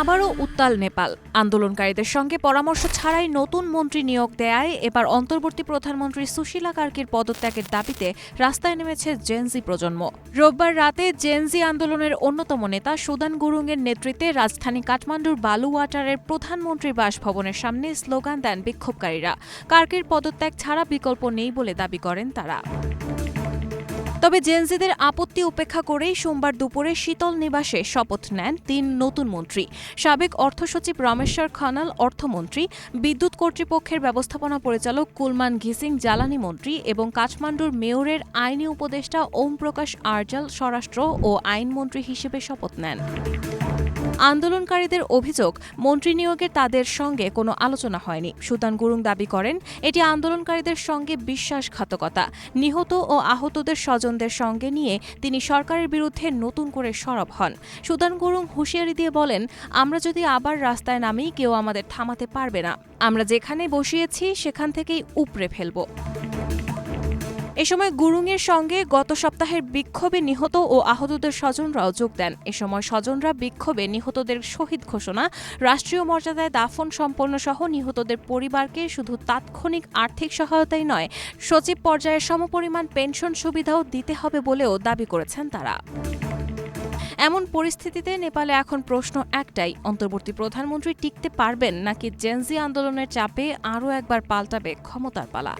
আবারও উত্তাল নেপাল। আন্দোলনকারীদের সঙ্গে পরামর্শ ছাড়াই নতুন মন্ত্রী নিয়োগ দেয়ায় এবার অন্তর্বর্তী প্রধানমন্ত্রী সুশীলা কার্কির পদত্যাগের দাবিতে রাস্তায় নেমেছে জেনজি প্রজন্ম। রোববার রাতে জেনজি আন্দোলনের অন্যতম নেতা সুদান গুরুংয়ের নেতৃত্বে রাজধানী কাঠমান্ডুর বালুওয়াটারের প্রধানমন্ত্রীর বাসভবনের সামনে স্লোগান দেন বিক্ষোভকারীরা। কার্কির পদত্যাগ ছাড়া বিকল্প নেই বলে দাবি করেন তারা। তবে জেনজিদের আপত্তি উপেক্ষা করেই সোমবার দুপুরে শীতল নিবাসে শপথ নেন তিন নতুন মন্ত্রী। সাবেক অর্থসচিব রামেশ্বর খানাল, অর্থমন্ত্রী, বিদ্যুৎ কর্তৃপক্ষের ব্যবস্থাপনা পরিচালক কুলমান ঘিসিং, জ্বালানি মন্ত্রী এবং কাঠমান্ডুর মেয়রের আইনি উপদেষ্টা ওম প্রকাশ আরজাল, স্বরাষ্ট্র ও আইনমন্ত্রী হিসেবে শপথ নেন। আন্দোলনকারীদের অভিযোগ, মন্ত্রী নিয়োগের তাদের সঙ্গে কোনো আলোচনা হয়নি। সুতান গুরুং দাবি করেন, এটি আন্দোলনকারীদের সঙ্গে বিশ্বাসঘাতকতা। নিহত ও আহতদের স্বজনদের সঙ্গে নিয়ে তিনি সরকারের বিরুদ্ধে নতুন করে সরব হন। সুদান গুরুং হুঁশিয়ারি দিয়ে বলেন, আমরা যদি আবার রাস্তায় নামি, কেউ আমাদের থামাতে পারবে না। আমরা যেখানে বসিয়েছি, সেখান থেকেই উপড়ে ফেলব। এ সময় গুরুংয়ের সঙ্গে গত সপ্তাহের বিক্ষোভে নিহত ও আহতদের স্বজনরাও যোগ দেন। এ সময় স্বজনরা বিক্ষোভে নিহতদের শহীদ ঘোষণা, রাষ্ট্রীয় মর্যাদায় দাফন সম্পন্ন সহ নিহতদের পরিবারকে শুধু তাৎক্ষণিক আর্থিক সহায়তাই নয়, সচিব পর্যায়ে সমপরিমাণ পেনশন সুবিধাও দিতে হবে বলেও দাবি করেছেন তারা। এমন পরিস্থিতিতে নেপালে এখন প্রশ্ন একটাই, অন্তর্বর্তী প্রধানমন্ত্রী টিকতে পারবেন নাকি জেনজি আন্দোলনের চাপে আরও একবার পাল্টাবে ক্ষমতার পালা?